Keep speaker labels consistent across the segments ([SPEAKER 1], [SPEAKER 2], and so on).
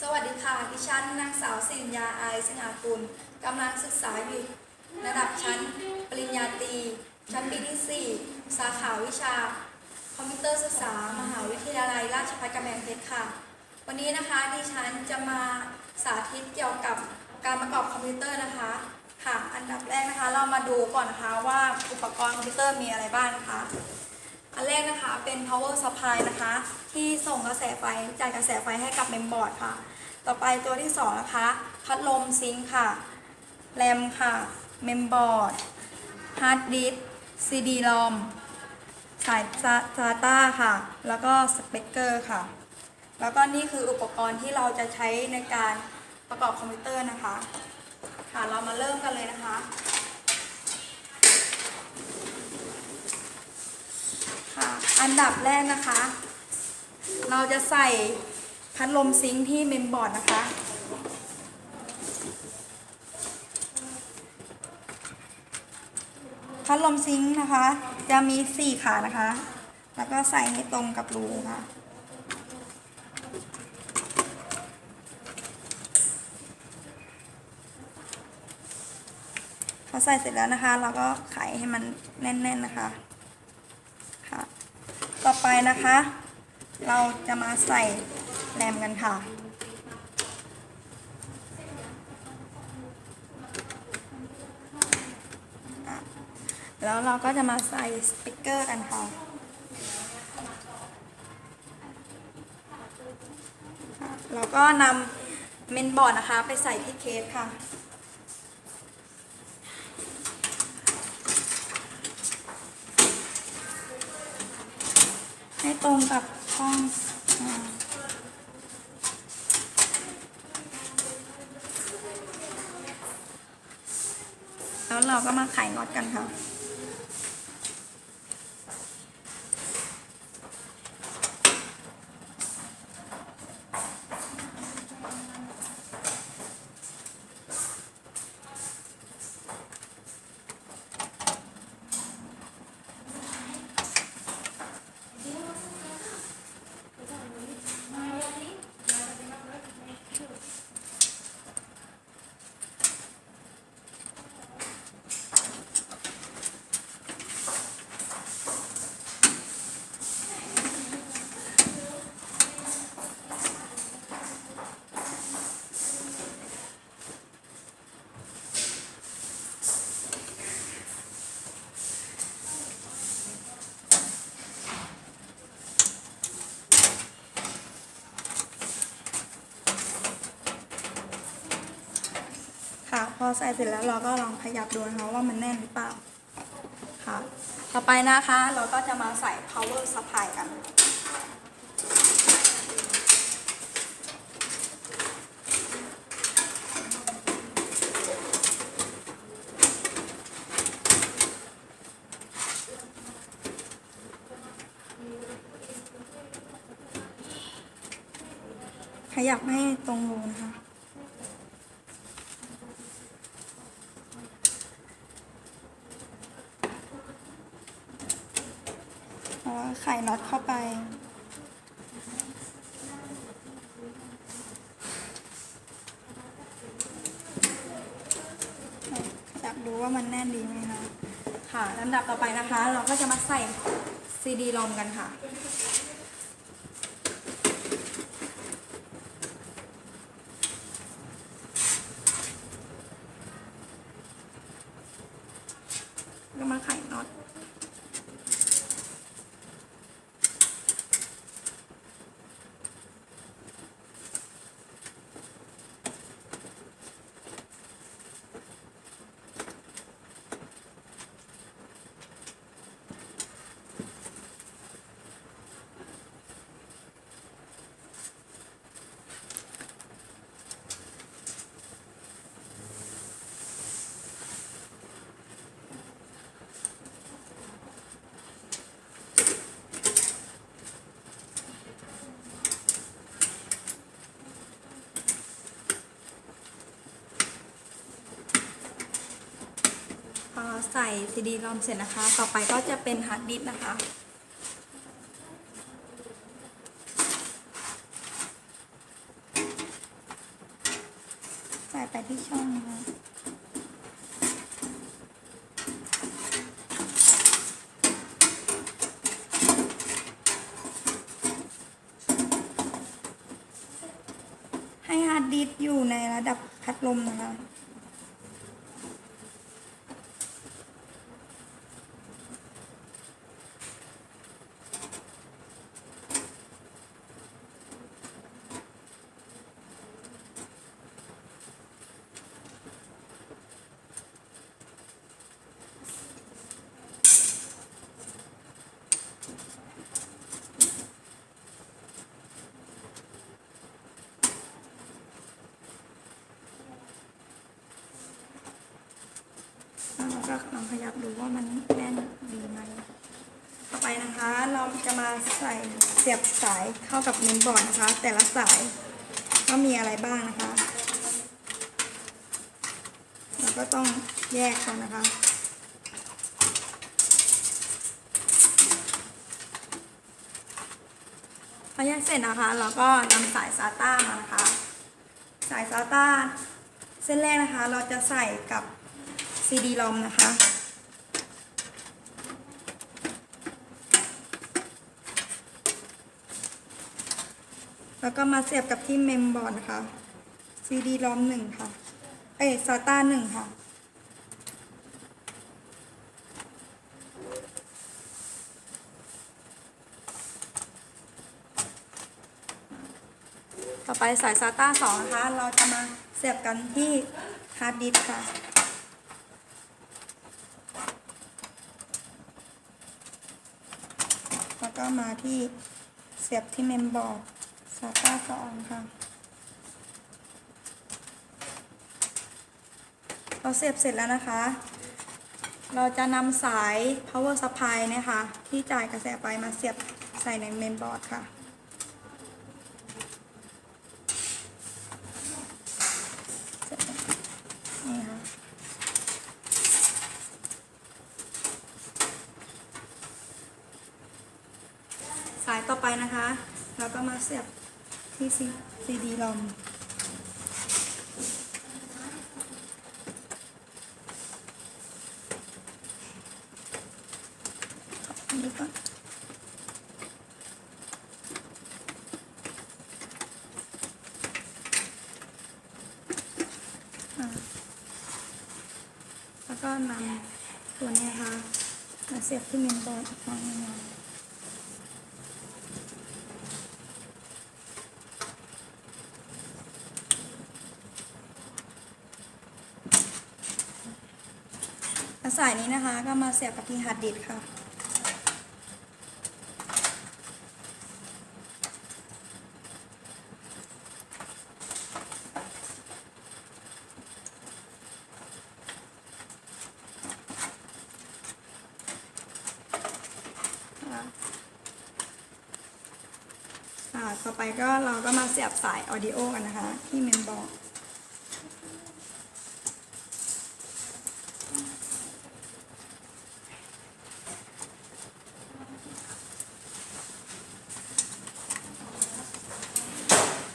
[SPEAKER 1] สวัสดีค่ะ ดิฉันนางสาวสิริญญาไอายสง่ากุลกำลังศึกษาอยู่ระดับชั้นปริญญาตรีชั้นปีที่ 4 สาขาวิชา คอมพิวเตอร์ศึกษา มหาวิทยาลัยราชภัฏกำแพงเพชรค่ะ วันนี้นะคะดิฉันจะมาสาธิตเกี่ยวกับการประกอบคอมพิวเตอร์นะคะค่ะอันดับแรกนะคะ เรามาดูก่อนนะคะว่าอุปกรณ์คอมพิวเตอร์มีอะไรบ้างนะคะ อันแรกนะคะเป็น power supply นะคะ ที่ส่งกระแสไฟจ่ายกระแสไฟให้กับเมมบอร์ดค่ะ ต่อไปตัวที่สองนะคะ พัดลมซิงค์ค่ะ แรมค่ะ เมมบอร์ด ฮาร์ดดิสก์ซีดีลอมสายซาต้าค่ะ แล้วก็สเปกเกอร์ค่ะ แล้วก็นี่คืออุปกรณ์ที่เราจะใช้ในการประกอบคอมพิวเตอร์นะคะ ค่ะ เรามาเริ่มกันเลยนะคะ ค่ะ อันดับแรกนะคะ เราจะใส่พัดลมซิงค์ที่เมมบอร์ดนะคะ พัดลมซิงค์นะคะ จะมี 4 ขานะคะ แล้วก็ใส่ให้ตรงกับรูค่ะพอใส่เสร็จแล้วนะคะ เราก็ไขให้มันแน่น ๆ นะคะ ไปนะคะ เราจะมาใส่แรมกันค่ะ แล้วเราก็จะมาใส่สปีกเกอร์กันค่ะค่ะเราก็นำเมนบอร์ดนะคะ ไปใส่ที่เคสค่ะ ตรงกับช่องแล้วเราก็มาไขน็อตกันค่ะ อใส่เสร็จแล้วเราก็ลองขยับดูนะคะว่ามันแน่นหรือเปล่าค่ะต่อไปนะคะเราก็จะมาใส่ power supply กันขยับให้ตรงรูนะคะ แล้วก็ไขน็อตเข้าไป อยากดูว่ามันแน่นดีไหมคะค่ะลำดับต่อไปนะคะ เราก็จะมาใส่ซีดีลอมกันค่ะก็มาไขน็อต ใส่ซีดีรอมเสร็จนะคะ ต่อไปก็จะเป็นฮาร์ดดิสก์นะคะค
[SPEAKER 2] ส่ไปที่ช่องนะคะให้ฮาร์ดดิสก์อยู่ในระดับพัดลมนะคะ แล้วเราก็ลองขยับ ดูว่ามันแน่นดีไหมต่อไปนะคะ เราจะมาใส่เสียบสายเข้ากับเมนบอร์ดนะคะ แต่ละสายว่ามีอะไรบ้างนะคะ เราก็ต้องแยกกันนะคะพอแยกเสร็จนะคะ เราก็นำสายซาต้ามานะคะ สายซาต้าเส้นแรกนะคะ เราจะใส่กับซีดีลอมนะคะ แล้วก็มาเสียบกับที่เมมบอร์ดนะคะซีดีลอมหนึ่งค่ะ เอ้ยซาต้าหนึ่งค่ะ ต่อไปสายซาต้าสองนะคะ เราจะมาเสียบกันที่ฮาร์ดดิสค่ะแล้วก็มาที่เสียบที่เมมบอร์ด ซาต้าสองค่ะเราเสียบเสร็จแล้วนะคะ เราจะนำสาย power supply นะคะ ที่จ่ายกระแสไฟมาเสียบใส่ในเมนบอร์ดค่ะนี่ค่ะสายต่อไปนะคะ เราก็มาเสียบ ที่ซีดีลอมอันนี้ก่อนแล้วก็นำตัวนี้นะคะมาเสียบที่เมนบอร์ดอีกครั้งหนึงนะคะ แล้วสายนี้นะคะ ก็มาเสียบกับที่ฮาร์ดดิสค่ะต่อไปก็เราก็มาเสียบสายออดิโอกันนะคะ ที่เมนบอร์ด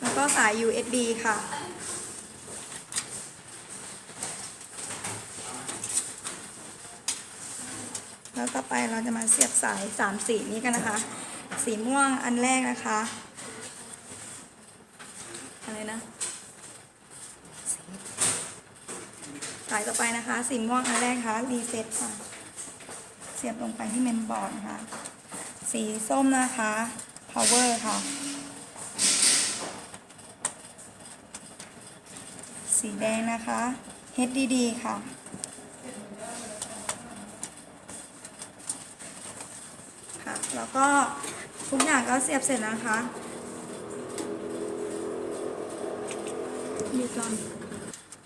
[SPEAKER 2] แล้วก็สาย USB ค่ะ แล้วต่อไปเราจะมาเสียบสายสามสีนี้กันนะคะ สีม่วงอันแรกนะคะ อะไรนะ สายต่อไปนะคะ สีม่วงอันแรกค่ะรีเซ็ตค่ะ เสียบลงไปที่เมนบอร์ดนะคะ สีส้มนะคะ power ค่ะ สีแดงนะคะ HDD ค่ะค่ะแล้วก็ทุกอย่างก็เสียบเสร็จแล้วนะคะหยุดก่อน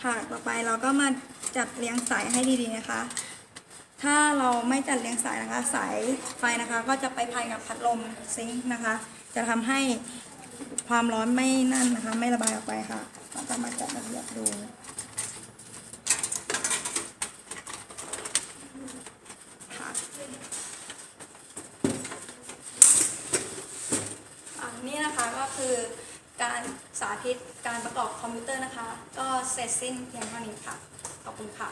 [SPEAKER 2] ค่ะต่อไปเราก็มาจัดเรียงสายให้ดีๆนะคะ ถ้าเราไม่จัดเรียงสายนะคะ สายไฟนะคะ ก็จะไปพันกับพัดลมซิงค์นะคะ จะทำให้ความร้อนไม่นั่นนะคะ ไม่ระบายออกไปค่ะ เราจะมาจัดระเบียบดูค่ะอันนี้นะคะก็คือ
[SPEAKER 1] การสาธิตการประกอบคอมพิวเตอร์นะคะ ก็เสร็จสิ้นเพียงเท่านี้ค่ะ ขอบคุณค่ะ